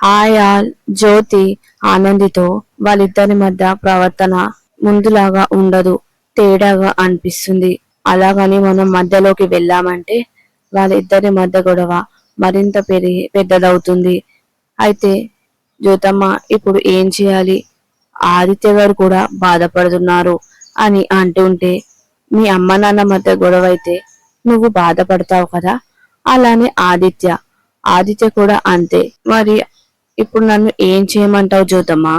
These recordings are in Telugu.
ఆయాల్ జ్యోతి ఆనందితో వాళ్ళిద్దరి మధ్య ప్రవర్తన ముందులాగా ఉండదు తేడాగా అనిపిస్తుంది. అలాగని మనం మధ్యలోకి వెళ్ళామంటే వాళ్ళిద్దరి మధ్య గొడవ మరింత పెరిగి పెద్దదవుతుంది. అయితే జ్యోతమ్మ ఇప్పుడు ఏం చేయాలి? ఆదిత్య గారు కూడా బాధపడుతున్నారు అని అంటుంటే మీ అమ్మ నాన్న మధ్య గొడవ అయితే నువ్వు బాధపడతావు కదా? అలానే ఆదిత్య. ఆదిత్య కూడా అంతే. మరి ఇప్పుడు నన్ను ఏం చేయమంటావు జ్యోతమ్మా?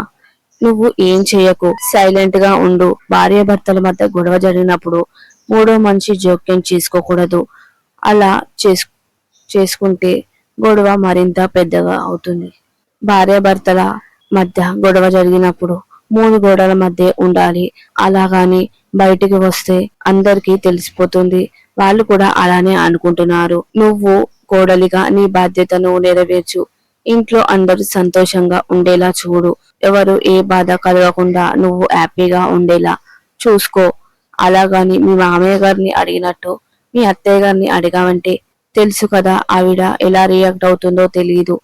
నువ్వు ఏం చేయకు. సైలెంట్గా ఉండు. భార్య భర్తల మధ్య గొడవ జరిగినప్పుడు మూడో మనిషి జోక్యం చేసుకోకూడదు. అలా చేసు చేసుకుంటే గొడవ మరింత పెద్దగా అవుతుంది. భార్యాభర్తల మధ్య గొడవ జరిగినప్పుడు మూడు గోడల మధ్య ఉండాలి. అలాగాని బయటికి వస్తే అందరికీ తెలిసిపోతుంది. వాళ్ళు కూడా అలానే అనుకుంటున్నారు. నువ్వు కోడలిగా నీ బాధ్యతను నెరవేర్చు. ఇంట్లో అందరూ సంతోషంగా ఉండేలా చూడు. ఎవరు ఏ బాధ కలగకుండా నువ్వు హ్యాపీగా ఉండేలా చూసుకో. అలాగని మీ మామయ్య గారిని అడిగినట్టు మీ అత్తయ్య గారిని అడిగావంటే తెలుసు కదా ఆవిడ ఎలా రియాక్ట్ అవుతుందో తెలియదు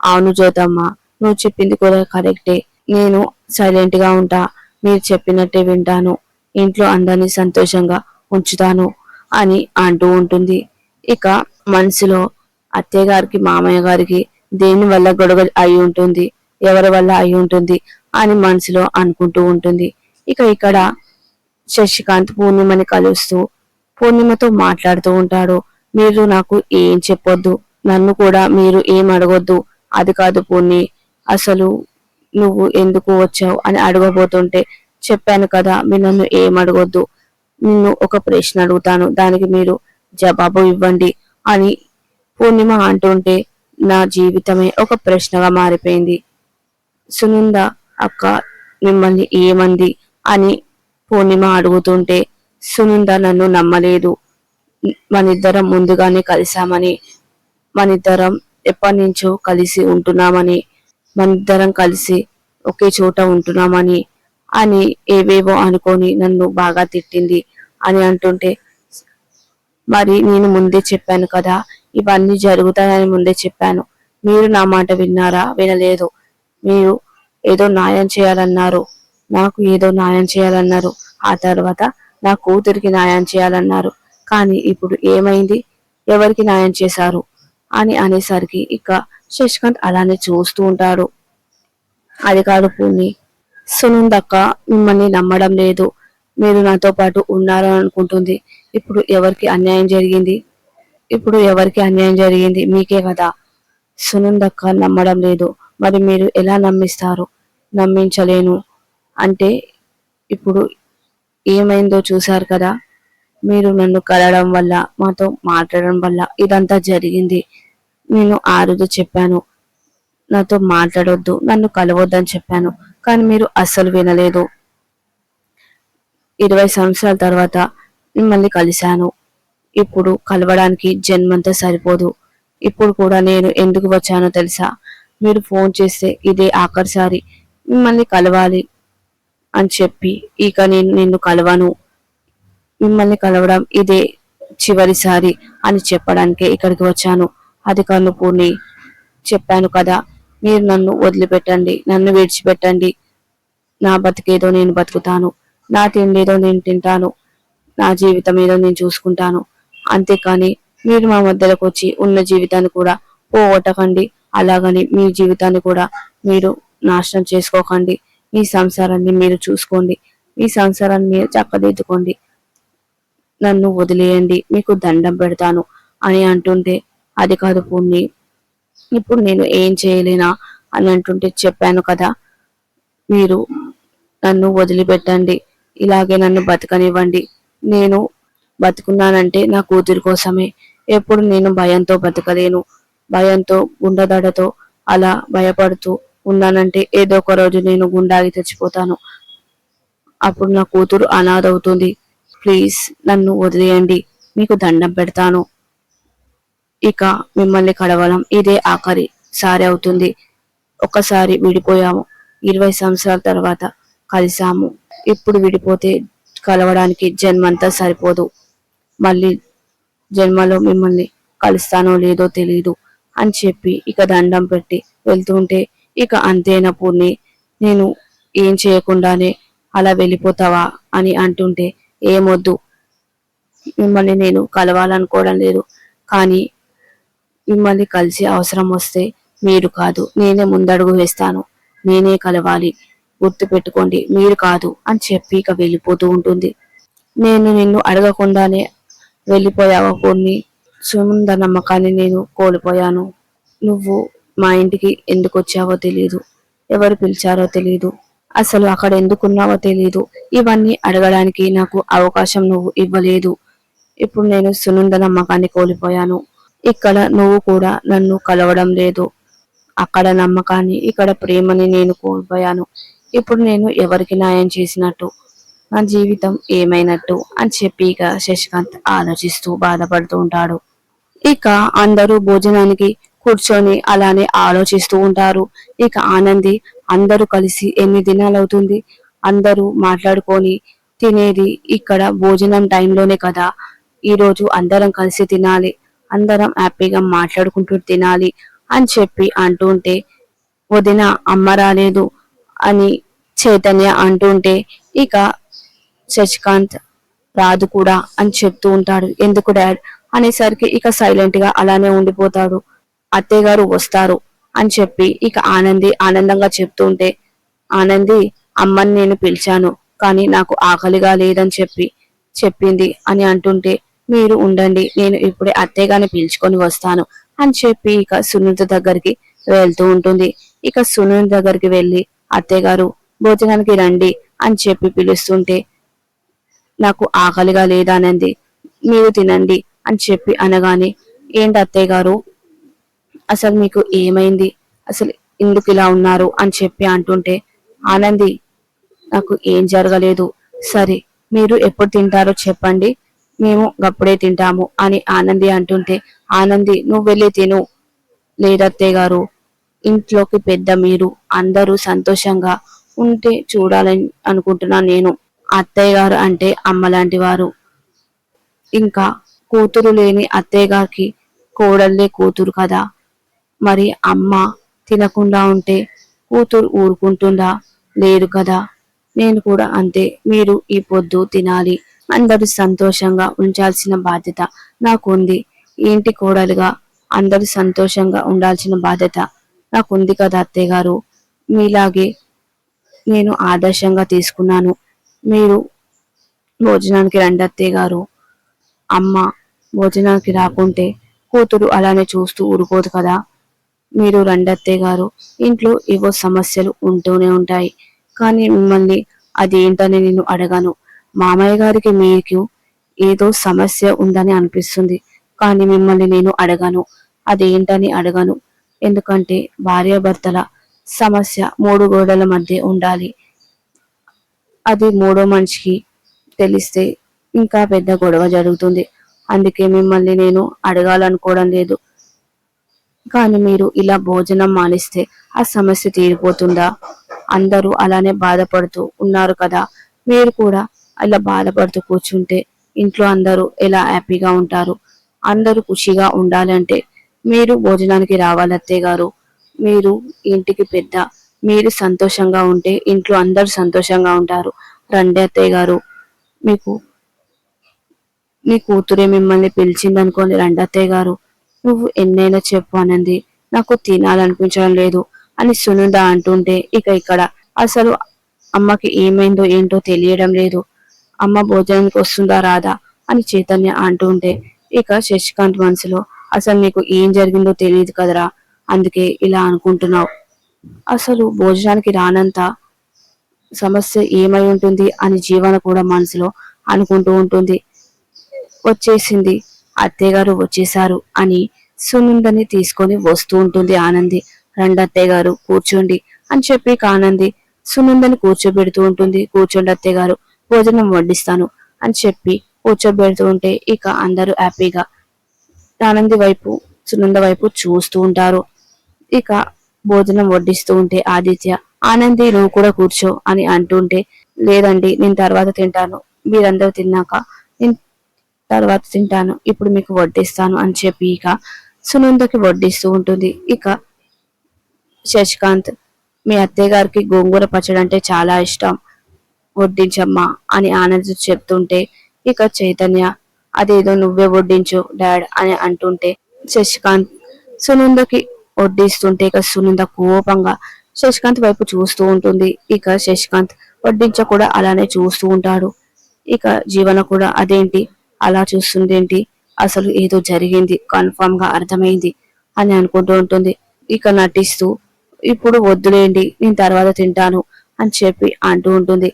అవును జ్యోతమ్మ నువ్వు చెప్పింది కూడా కరెక్టే. నేను సైలెంట్గా ఉంటా మీరు చెప్పినట్టే వింటాను. ఇంట్లో అందరినీ సంతోషంగా ఉంచుతాను అని అంటూ ఉంటుంది. ఇక మనసులో అత్తయ్య గారికి మామయ్య గారికి దేని వల్ల గొడవ అయి ఉంటుంది? ఎవరి వల్ల అయి ఉంటుంది? అని మనసులో అనుకుంటూ ఉంటుంది. ఇక ఇక్కడ శశికాంత్ పూర్ణిమని కలుస్తూ పూర్ణిమతో మాట్లాడుతూ ఉంటాడు. మీరు నాకు ఏం చెప్పొద్దు. నన్ను కూడా మీరు ఏం అడగొద్దు. అది కాదు పూర్ణి అసలు నువ్వు ఎందుకు వచ్చావు అని అడగబోతుంటే చెప్పాను కదా మీరు నన్ను ఏం అడగొద్దు. నిన్ను ఒక ప్రశ్న అడుగుతాను. దానికి మీరు జవాబు ఇవ్వండి అని పూర్ణిమ అంటుంటే నా జీవితమే ఒక ప్రశ్నగా మారిపోయింది. సునంద అక్క మిమ్మల్ని ఏమంది అని పూర్ణిమ అడుగుతుంటే సునంద నన్ను నమ్మలేదు. మనిద్దరం ముందుగానే కలిశామని మనిద్దరం ఎప్పటి నుంచో కలిసి ఉంటున్నామని మనిద్దరం కలిసి ఒకే చోట ఉంటున్నామని అని ఏవేవో అనుకొని నన్ను బాగా తిట్టింది అని అంటుంటే మరి నేను ముందే చెప్పాను కదా ఇవన్నీ జరుగుతాయని ముందే చెప్పాను. మీరు నా మాట విన్నారా? వినలేదు. మీరు ఏదో న్యాయం చేయాలన్నారు. నాకు ఏదో న్యాయం చేయాలన్నారు. ఆ తర్వాత నా కూతురికి న్యాయం చేయాలన్నారు. కానీ ఇప్పుడు ఏమైంది? ఎవరికి న్యాయం చేశారు? అని అనేసరికి ఇక శశికాంత్ అలానే చూస్తూ ఉంటాడు. అది కాదు పూర్ణి సునందక్క మిమ్మల్ని నమ్మడం లేదు. మీరు నాతో పాటు ఉన్నారని అనుకుంటుంది. ఇప్పుడు ఎవరికి అన్యాయం జరిగింది? ఇప్పుడు ఎవరికి అన్యాయం జరిగింది మీకే కదా? సునందక్క నమ్మడం లేదు. మరి మీరు ఎలా నమ్మిస్తారు? నమ్మించలేను. అంటే ఇప్పుడు ఏమైందో చూశారు కదా? మీరు నన్ను కలవడం వల్ల మాతో మాట్లాడడం వల్ల ఇదంతా జరిగింది. నేను ఆ రోజు చెప్పాను నాతో మాట్లాడొద్దు నన్ను కలవద్దని చెప్పాను. కానీ మీరు అస్సలు వినలేదు. ఇరవై సంవత్సరాల తర్వాత మిమ్మల్ని కలిశాను. ఇప్పుడు కలవడానికి జన్మంతా సరిపోదు. ఇప్పుడు కూడా నేను ఎందుకు వచ్చానో తెలుసా? మీరు ఫోన్ చేస్తే ఇదే ఆఖరిసారి మిమ్మల్ని కలవాలి అని చెప్పి ఇక నేను నిన్ను కలవను. మిమ్మల్ని కలవడం ఇదే చివరిసారి అని చెప్పడానికే ఇక్కడికి వచ్చాను. అది కనుపూర్ణి చెప్పాను కదా మీరు నన్ను వదిలిపెట్టండి నన్ను విడిచిపెట్టండి. నా బతికేదో నేను బతుకుతాను నా తిండేదో నేను తింటాను నా జీవితం ఏదో నేను చూసుకుంటాను. అంతేకాని మీరు మా మధ్యలోకి వచ్చి ఉన్న జీవితాన్ని కూడా పోగొట్టకండి. అలాగని మీ జీవితాన్ని కూడా మీరు నాశనం చేసుకోకండి. మీ సంసారాన్ని మీరు చూసుకోండి. మీ సంసారాన్ని మీరు చక్కదిద్దుకోండి. నన్ను వదిలేయండి. మీకు దండం పెడతాను అని అంటుంటే అది కాదు పూర్ణి ఇప్పుడు నేను ఏం చేయలేనా అని అంటుంటే చెప్పాను కదా. మీరు నన్ను వదిలిపెట్టండి. ఇలాగే నన్ను బతకనివ్వండి. నేను బతుకున్నానంటే నా కూతురి కోసమే. ఎప్పుడు నేను భయంతో బతకలేను. భయంతో గుండదడతో అలా భయపడుతూ ఉన్నానంటే ఏదో ఒక రోజు నేను గుండాగి తెచ్చిపోతాను. అప్పుడు నా కూతురు అనాథ అవుతుంది ప్లీజ్ నన్ను వదిలేయండి. మీకు దండం పెడతాను. ఇక మిమ్మల్ని కడవడం ఇదే ఆఖరి సారి అవుతుంది. ఒక్కసారి విడిపోయాము. ఇరవై సంవత్సరాల తర్వాత కలిసాము ఇప్పుడు విడిపోతే కలవడానికి జన్మంతా సరిపోదు. మళ్ళీ జన్మలో మిమ్మల్ని కలుస్తానో లేదో తెలియదు అని చెప్పి ఇక దండం పెట్టి వెళ్తుంటే ఇక అంతేనా పూర్ణి? నేను ఏం చేయకుండానే అలా వెళ్ళిపోతావా అని అంటుంటే ఏమొద్దు. మిమ్మల్ని నేను కలవాలనుకోవడం లేదు. కానీ మిమ్మల్ని కలిసి అవసరం వస్తే మీరు కాదు. నేనే ముందడుగు వేస్తాను. నేనే కలవాలి. గుర్తు పెట్టుకోండి మీరు కాదు అని చెప్పి ఇక వెళ్ళిపోతూ ఉంటుంది. నేను నిన్ను అడగకుండానే వెళ్ళిపోయావు కొన్ని సుమంద నమ్మకాన్ని నేను కోల్పోయాను. నువ్వు మా ఇంటికి ఎందుకు వచ్చావో తెలియదు ఎవరు పిలిచారో తెలియదు అసలు అక్కడ ఎందుకున్నావో తెలియదు ఇవన్నీ అడగడానికి నాకు అవకాశం నువ్వు ఇవ్వలేదు. ఇప్పుడు నేను సునంద నమ్మకాన్ని కోల్పోయాను. ఇక్కడ నువ్వు కూడా నన్ను కలవడం లేదు. అక్కడ నమ్మకాన్ని ఇక్కడ ప్రేమని నేను కోల్పోయాను. ఇప్పుడు నేను ఎవరికి న్యాయం చేసినట్టు? నా జీవితం ఏమైనట్టు అని చెప్పి ఇక శశికాంత్ ఆలోచిస్తూ బాధపడుతూ ఉంటాడు. ఇక అందరూ భోజనానికి కూర్చొని అలానే ఆలోచిస్తూ ఉంటారు. ఇక ఆనంది అందరూ కలిసి ఎన్ని దినాలవుతుంది? అందరూ మాట్లాడుకొని తినేది ఇక్కడ భోజనం టైంలోనే కదా. ఈరోజు అందరం కలిసి తినాలి. అందరం హ్యాపీగా మాట్లాడుకుంటూ తినాలి అని చెప్పి అంటుంటే వదిన అమ్మ రాలేదు అని చైతన్య అంటుంటే ఇక శశికాంత్ రాదు కూడా అని చెప్తూ ఉంటాడు. ఎందుకు డాడ్? అనేసరికి ఇక సైలెంట్గా అలానే ఉండిపోతాడు. అత్తయ్య గారు వస్తారు అని చెప్పి ఇక ఆనంది ఆనందంగా చెప్తుంటే ఆనంది అమ్మని నేను పిలిచాను కానీ నాకు ఆకలిగా లేదని చెప్పి చెప్పింది అని అంటుంటే మీరు ఉండండి నేను ఇప్పుడే అత్తయ్యగాని పిలుచుకొని వస్తాను అని చెప్పి ఇక సునీత దగ్గరికి వెళ్తూ ఉంటుంది. ఇక సునీత దగ్గరికి వెళ్ళి అత్తయ్య గారు భోజనానికి రండి అని చెప్పి పిలుస్తుంటే నాకు ఆకలిగా లేదానంది. మీరు తినండి అని చెప్పి అనగానే ఏంటి అత్తయ్య గారు? అసలు మీకు ఏమైంది? అసలు ఎందుకు ఇలా ఉన్నారు? అని చెప్పి అంటుంటే ఆనంది నాకు ఏం జరగలేదు. సరే మీరు ఎప్పుడు తింటారో చెప్పండి. మేము గప్పుడే తింటాము అని ఆనంది అంటుంటే ఆనంది నువ్వు వెళ్ళి తిను. లేదత్తయ్య గారు ఇంట్లోకి పెద్ద మీరు. అందరూ సంతోషంగా ఉంటే చూడాలని అనుకుంటున్నా నేను. అత్తయ్య గారు అంటే అమ్మ లాంటి వారు. ఇంకా కూతురు లేని అత్తయ్య గారికి కూతురు కదా. మరి అమ్మ తినకుండా ఉంటే కూతురు ఊరుకుంటుందా? లేదు కదా. నేను కూడా అంతే. మీరు ఈ పొద్దు తినాలి. అందరూ సంతోషంగా ఉంచాల్సిన బాధ్యత నాకుంది. ఇంటి కోడలుగా అందరూ సంతోషంగా ఉండాల్సిన బాధ్యత నాకుంది కదా అత్తయ్య గారు. మీలాగే నేను ఆదర్శంగా తీసుకున్నాను. మీరు భోజనానికి రండి అత్తయ్య గారు. అమ్మ భోజనానికి రాకుంటే కూతురు అలానే చూస్తూ ఊరుకోదు కదా. మీరు రండి అత్తయ్య గారు. ఇంట్లో ఏవో సమస్యలు ఉంటూనే ఉంటాయి. కానీ మిమ్మల్ని అదేంటని నేను అడగాను. మామయ్య గారికి మీకు ఏదో సమస్య ఉందని అనిపిస్తుంది. కానీ మిమ్మల్ని నేను అడగాను. అదేంటని అడగను. ఎందుకంటే భార్యాభర్తల సమస్య మూడు గోడల మధ్య ఉండాలి. అది మూడో మనిషికి తెలిస్తే ఇంకా పెద్ద గొడవ జరుగుతుంది. అందుకే మిమ్మల్ని నేను అడగాలనుకోవడం లేదు. కానీ మీరు ఇలా భోజనం మానేస్తే ఆ సమస్య తీరిపోతుందా? అందరూ అలానే బాధపడుతూ ఉన్నారు కదా. మీరు కూడా అలా బాధపడుతూ కూర్చుంటే ఇంట్లో అందరూ ఎలా హ్యాపీగా ఉంటారు? అందరూ ఖుషిగా ఉండాలంటే మీరు భోజనానికి రావాలి అత్తయ్య గారు. మీరు ఇంటికి పెద్ద మీరు సంతోషంగా ఉంటే ఇంట్లో అందరు సంతోషంగా ఉంటారు. రండి అత్తయ్య గారు. మీకు మీ కూతురే మిమ్మల్ని పిలిచింది అనుకోండి రండి అత్తయ్య గారు. నువ్వు ఎన్నైనా చెప్పు అనంది. నాకు తినాలనిపించడం లేదు అని సునంద అంటుంటే ఇక ఇక్కడ అసలు అమ్మకి ఏమైందో ఏంటో తెలియడం లేదు. అమ్మ భోజనానికి వస్తుందా రాదా అని చైతన్య అంటుంటే ఇక శశికాంత్ మనసులో అసలు నీకు ఏం జరిగిందో తెలియదు కదరా అందుకే ఇలా అనుకుంటున్నావు. అసలు భోజనానికి రానంత సమస్య ఏమై ఉంటుంది అని జీవన కూడా మనసులో అనుకుంటూ ఉంటుంది. వచ్చేసింది. అత్తయ్యగారు వచ్చేశారు వచ్చేసారు అని సునందని తీసుకొని వస్తూ ఉంటుంది ఆనంది. రండి అత్తయ్యగారు కూర్చోండి అని చెప్పి ఆనంది సునందని కూర్చోబెడుతూ ఉంటుంది. కూర్చోండి అత్తయ్యగారు భోజనం వడ్డిస్తాను అని చెప్పి కూర్చోబెడుతూ ఉంటే ఇక అందరూ హ్యాపీగా ఆనంది వైపు సునంద వైపు చూస్తూ ఉంటారు. ఇక భోజనం వడ్డిస్తూ ఉంటే ఆదిత్య ఆనంది నువ్వు కూడా కూర్చో అని అంటుంటే లేదండి నేను తర్వాత తింటాను. మీరందరూ తిన్నాక నేను తర్వాత తింటాను. ఇప్పుడు మీకు వడ్డిస్తాను అని చెప్పి ఇక సునందకి వడ్డిస్తూ ఉంటుంది. ఇక శశికాంత్ మీ అత్తయ్య గారికి గోంగూర పచ్చడి అంటే చాలా ఇష్టం. వడ్డించమ్మా అని ఆనంద్ చెప్తుంటే ఇక చైతన్య అదేదో నువ్వే వడ్డించు డాడ్ అని అంటుంటే శశికాంత్ సునందకి వడ్డిస్తుంటే ఇక సునంద కోపంగా శశికాంత్ వైపు చూస్తూ ఉంటుంది. ఇక శశికాంత్ వడ్డించ కూడా అలానే చూస్తూ ఉంటాడు. ఇక జీవన కూడా అదేంటి? అలా చూస్తుందేంటి? అసలు ఏదో జరిగింది కన్ఫామ్గా అర్థమైంది అని అనుకుంటూ ఉంటుంది. ఇక నటిస్తూ ఇప్పుడు వద్దులేండి నేను తర్వాత తింటాను అని చెప్పి అంటూ ఉంటుంది.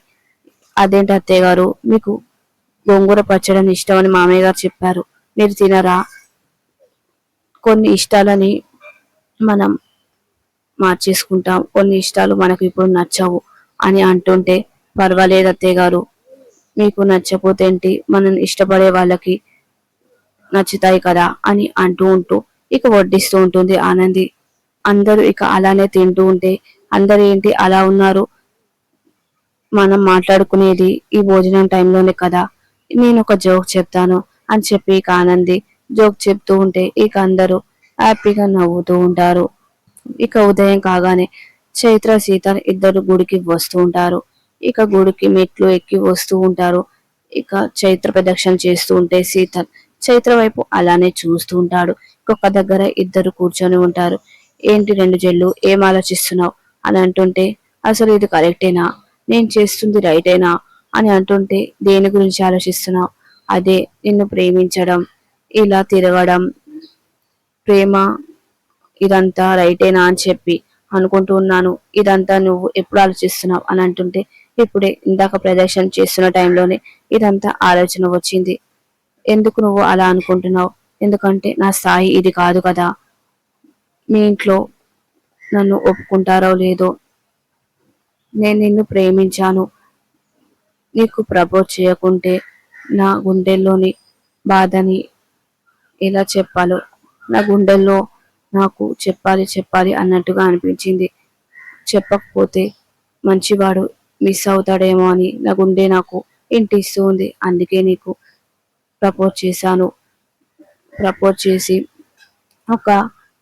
అదేంటి అత్తయ్య గారు? మీకు గోంగూర పచ్చడని ఇష్టం అని మామయ్య గారు చెప్పారు. మీరు తినరా? కొన్ని ఇష్టాలని మనం మార్చేసుకుంటాం. కొన్ని ఇష్టాలు మనకు ఇప్పుడు నచ్చవు అని అంటుంటే పర్వాలేదు అత్తయ్య గారు. మీకు నచ్చపోతే ఏంటి? మనం ఇష్టపడే వాళ్ళకి నచ్చుతాయి కదా అని అంటూ ఉంటూ ఇక వడ్డిస్తూ ఉంటుంది ఆనంది. అందరూ ఇక అలానే తింటూ ఉంటే అందరూ ఏంటి అలా ఉన్నారు? మనం మాట్లాడుకునేది ఈ భోజనం టైంలోనే కదా. నేను ఒక జోక్ చెప్తాను అని చెప్పి ఇక ఆనంది జోక్ చెప్తూ ఉంటే ఇక అందరూ హ్యాపీగా నవ్వుతూ ఉంటారు. ఇక ఉదయం కాగానే చైత్ర సీత ఇద్దరు గుడికి వస్తూ ఉంటారు. ఇక గుడికి మెట్లు ఎక్కి వస్తూ ఉంటారు. ఇక చైత్ర ప్రదక్షిణ చేస్తూ ఉంటే సీత చైత్ర వైపు అలానే చూస్తూ ఉంటాడు. ఇంకొక దగ్గర ఇద్దరు కూర్చొని ఉంటారు. ఏంటి రెండు జల్లు ఏం ఆలోచిస్తున్నావు? అని అంటుంటే అసలు ఇది కరెక్టేనా? నేను చేస్తుంది రైటేనా? అని అంటుంటే దేని గురించి ఆలోచిస్తున్నావు? అదే నిన్ను ప్రేమించడం ఇలా తిరగడం ప్రేమ ఇదంతా రైటేనా అని చెప్పి అనుకుంటూ ఉన్నాను. ఇదంతా నువ్వు ఎప్పుడు ఆలోచిస్తున్నావు? అని అంటుంటే ఇప్పుడే ఇందాక ప్రదర్శన చేస్తున్న టైంలోనే ఇదంతా ఆలోచన వచ్చింది. ఎందుకు నువ్వు అలా అనుకుంటున్నావు? ఎందుకంటే నా స్థాయి ఇది కాదు కదా. మీ ఇంట్లో నన్ను ఒప్పుకుంటారో లేదో. నేను నిన్ను ప్రేమించాను. నీకు ప్రపోజ్ చేయకుంటే నా గుండెల్లోని బాధని ఎలా చెప్పాలో నా గుండెల్లో నాకు చెప్పాలి చెప్పాలి అన్నట్టుగా అనిపించింది. చెప్పకపోతే మంచివాడు మిస్ అవుతాడేమో అని నా గుండె నాకు ఇంటిస్తూ ఉంది అందుకే నీకు ప్రపోజ్ చేశాను. ప్రపోజ్ చేసి ఒక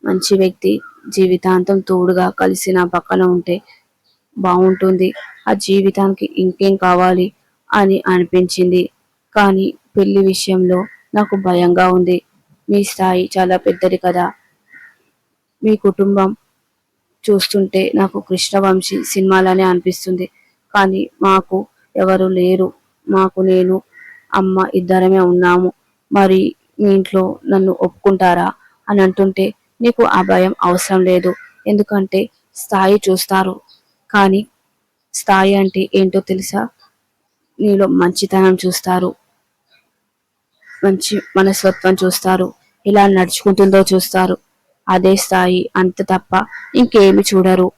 మంచి వ్యక్తి జీవితాంతం తోడుగా కలిసి నా పక్కన ఉంటే బాగుంటుంది. ఆ జీవితానికి ఇంకేం కావాలి అని అనిపించింది. కానీ పెళ్ళి విషయంలో నాకు భయంగా ఉంది. మీ స్థాయి చాలా పెద్దది కదా. మీ కుటుంబం చూస్తుంటే నాకు కృష్ణవంశీ సినిమాలనే అనిపిస్తుంది. కానీ మాకు ఎవరు లేరు. మాకు నేను అమ్మ ఇద్దరమే ఉన్నాము. మరి మీ ఇంట్లో నన్ను ఒప్పుకుంటారా? అని అంటుంటే నీకు ఆ భయం అవసరం లేదు. ఎందుకంటే స్థాయి చూస్తారు. కానీ స్థాయి అంటే ఏంటో తెలుసా? నీలో మంచితనం చూస్తారు. మంచి మనస్తత్వం చూస్తారు. ఇలా నడుచుకుంటుందో చూస్తారు. అదే స్థాయి అంత తప్ప ఇంకేమి చూడరు.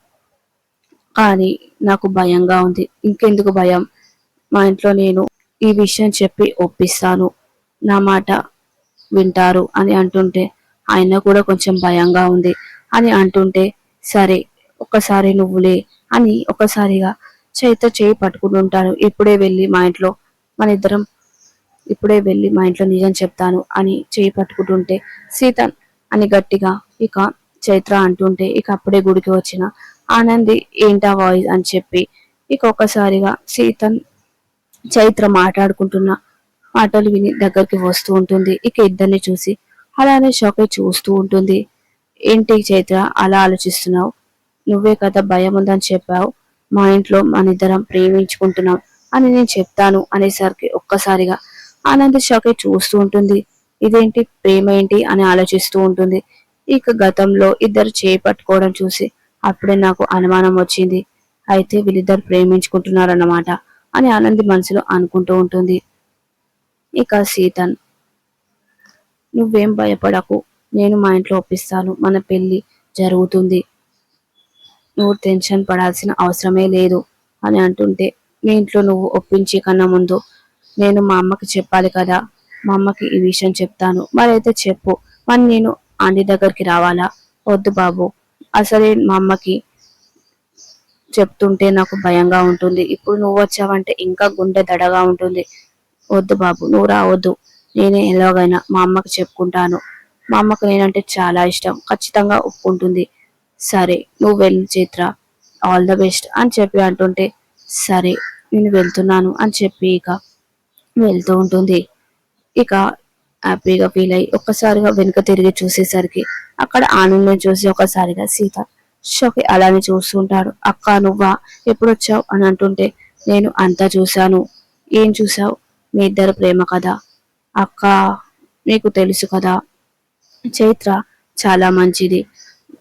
కానీ నాకు భయంగా ఉంది. ఇంకెందుకు భయం? మా ఇంట్లో నేను ఈ విషయం చెప్పి ఒప్పిస్తాను. నా మాట వింటారు అని అంటుంటే ఆయన కూడా కొంచెం భయంగా ఉంది. అని అంటుంటే సరే ఒక్కసారి నువ్వులే అని ఒకసారిగా చేత చేయి పట్టుకుని ఇప్పుడే వెళ్ళి మా ఇంట్లో మన ఇద్దరం ఇప్పుడే వెళ్ళి మా ఇంట్లో నిజం చెప్తాను అని చేయి పట్టుకుంటుంటే సీత అని గట్టిగా ఇక చైత్ర అంటుంటే ఇక అప్పుడే గుడికి వచ్చిన ఆనంది ఏంటా వాయిస్? అని చెప్పి ఇక ఒక్కసారిగా సీతన్ చైత్ర మాట్లాడుకుంటున్న మాటలు విని దగ్గరికి వస్తూ ఉంటుంది. ఇక ఇద్దరిని చూసి అలానే షాక్ అయి చూస్తూ ఉంటుంది. ఏంటి చైత్ర అలా ఆలోచిస్తున్నావు? నువ్వే కదా భయం ఉందని చెప్పావు. మా ఇంట్లో మన ఇద్దరం ప్రేమించుకుంటున్నాం అని నేను చెప్తాను అనేసరికి ఒక్కసారిగా ఆనంద్ షాకే చూస్తూ ఉంటుంది. ఇదేంటి? ప్రేమ ఏంటి? అని ఆలోచిస్తూ ఉంటుంది. ఇక గతంలో ఇద్దరు చేపట్టుకోవడం చూసి అప్పుడే నాకు అనుమానం వచ్చింది. అయితే వీళ్ళిద్దరు ప్రేమించుకుంటున్నారన్నమాట అని ఆనంది మనసులో అనుకుంటూ ఉంటుంది. ఇక సీతన్ నువ్వేం భయపడకు. నేను మా ఇంట్లో ఒప్పిస్తాను. మన పెళ్ళి జరుగుతుంది. నువ్వు టెన్షన్ పడాల్సిన అవసరమే లేదు అని అంటుంటే మీ ఇంట్లో నువ్వు ఒప్పించే కన్నా ముందు నేను మా అమ్మకి చెప్పాలి కదా. మా అమ్మకి ఈ విషయం చెప్తాను. మరైతే చెప్పు. మరి నేను ఆంటీ దగ్గరికి రావాలా? వద్దు బాబు. అసలే మా అమ్మకి చెప్తుంటే నాకు భయంగా ఉంటుంది. ఇప్పుడు నువ్వు వచ్చావంటే ఇంకా గుండె దడగా ఉంటుంది. వద్దు బాబు. నువ్వు రావద్దు. నేనే ఎలాగైనా మా అమ్మకి చెప్పుకుంటాను. మా అమ్మకు నేనంటే చాలా ఇష్టం. ఖచ్చితంగా ఒప్పుకుంటుంది. సరే నువ్వు వెళ్ళి చిత్ర. ఆల్ ద బెస్ట్ అని చెప్పి అంటుంటే సరే నేను వెళ్తున్నాను అని చెప్పి ఇక వెళ్తూ ఉంటుంది. ఇక హ్యాపీగా ఫీల్ అయ్యి ఒక్కసారిగా వెనుక తిరిగి చూసేసరికి అక్కడ ఆనందం చూసి ఒకసారిగా సీత షోకి అలానే చూస్తుంటాడు. అక్క నువ్వా? ఎప్పుడు వచ్చావు అని అంటుంటే నేను అంతా చూశాను. ఏం చూసావు మీ ఇద్దరు ప్రేమ కదా. అక్క మీకు తెలుసు కదా చైత్ర చాలా మంచిది.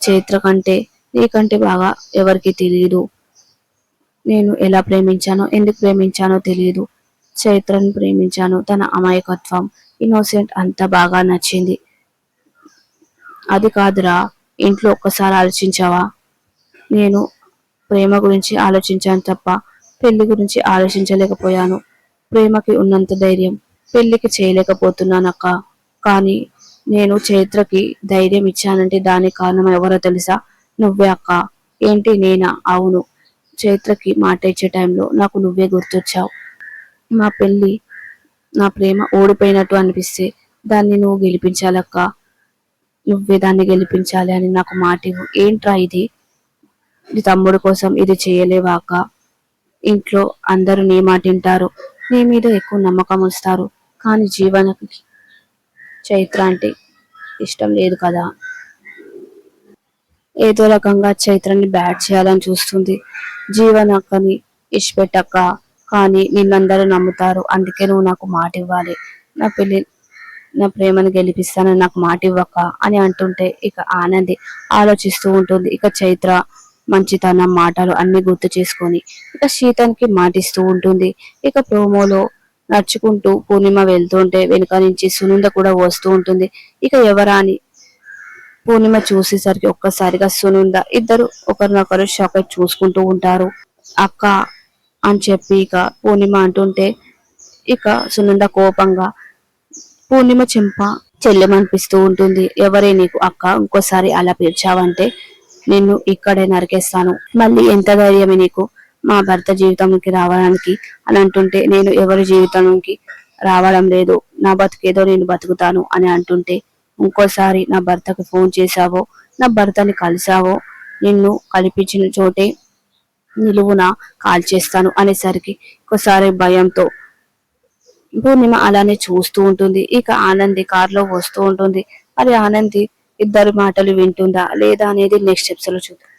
చైత్ర కంటే నీకంటే బాగా ఎవరికి తెలియదు నేను ఎలా ప్రేమించానో ఎందుకు ప్రేమించానో తెలియదు చైత్రను ప్రేమించాను. తన అమాయకత్వం ఇన్నోసెంట్ అంత బాగా నచ్చింది. అది కాదురా ఇంట్లో ఒక్కసారి ఆలోచించావా? నేను ప్రేమ గురించి ఆలోచించాను తప్ప పెళ్ళి గురించి ఆలోచించలేకపోయాను. ప్రేమకి ఉన్నంత ధైర్యం పెళ్ళికి చేయలేకపోతున్నానక్క. కానీ నేను చైత్రకి ధైర్యం ఇచ్చానంటే దానికి కారణం ఎవరో తెలుసా? నువ్వే అక్క. ఏంటి నేనా? అవును. చైత్రకి మాట ఇచ్చే టైంలో నాకు నువ్వే గుర్తొచ్చావు. మా పెళ్ళి నా ప్రేమ ఓడిపోయినట్టు అనిపిస్తే దాన్ని నువ్వు గెలిపించాలక్క. నువ్వే దాన్ని గెలిపించాలి అని నాకు మాట ఇవ్వు. ఏంట్రా ఇది? నీ తమ్ముడు కోసం ఇది చేయలేవాక ఇంట్లో అందరూ నీ మాట వింటారు. నీ మీద ఎక్కువ నమ్మకం వస్తారు కానీ జీవనకి చైత్ర అంటే ఇష్టం లేదు కదా. ఏదో రకంగా చైత్రని బ్యాట్ చేయాలని చూస్తుంది. జీవనక్కని ఇష్టపెట్టక్క. కానీ నిన్నందరూ నమ్ముతారు. అందుకే నువ్వు నాకు మాట ఇవ్వాలి నా పెళ్ళి నా ప్రేమను గెలిపిస్తానని నాకు మాట ఇవ్వక అని అంటుంటే ఇక ఆనంది ఆలోచిస్తూ ఉంటుంది. ఇక చైత్ర మంచితనం మాటలు అన్ని గుర్తు చేసుకొని ఇక శీతన్కి మాటిస్తూ ఉంటుంది. ఇక ప్రోమోలో నడుచుకుంటూ పూర్ణిమ వెళ్తుంటే వెనుక నుంచి సునంద కూడా వస్తూ ఉంటుంది. ఇక ఎవరా అని పూర్ణిమ చూసేసరికి ఒక్కసారిగా సునంద ఇద్దరు ఒకరినొకరు షాక్ చూసుకుంటూ ఉంటారు. అక్క అని చెప్పి ఇక పూర్ణిమ అంటుంటే ఇక సునంద కోపంగా పూర్ణిమ చెంప చెల్లెమనిపిస్తూ ఉంటుంది. ఎవరే నీకు అక్క? ఇంకోసారి అలా పిలిచావంటే నిన్ను ఇక్కడే నరికేస్తాను. మళ్ళీ ఎంత ధైర్యమే నీకు? మా భర్త జీవితంలోకి రావడానికి అని అంటుంటే నేను ఎవరి జీవితంలోకి రావడం లేదు. నా బతికేదో నేను బతుకుతాను అని అంటుంటే ఇంకోసారి నా భర్తకు ఫోన్ చేశావో నా భర్తని కలిసావో నిన్ను కల్పించిన చోటే నిలువున కాల్ చేస్తాను అనేసరికి ఒకసారి భయంతో పూర్ణిమ అలానే చూస్తూ ఉంటుంది. ఇక ఆనంది కారులో వస్తూ ఉంటుంది. మరి ఆనంది ఇద్దరు మాటలు వింటుందా లేదా అనేది నెక్స్ట్ స్టెప్స్లో చూద్దాం.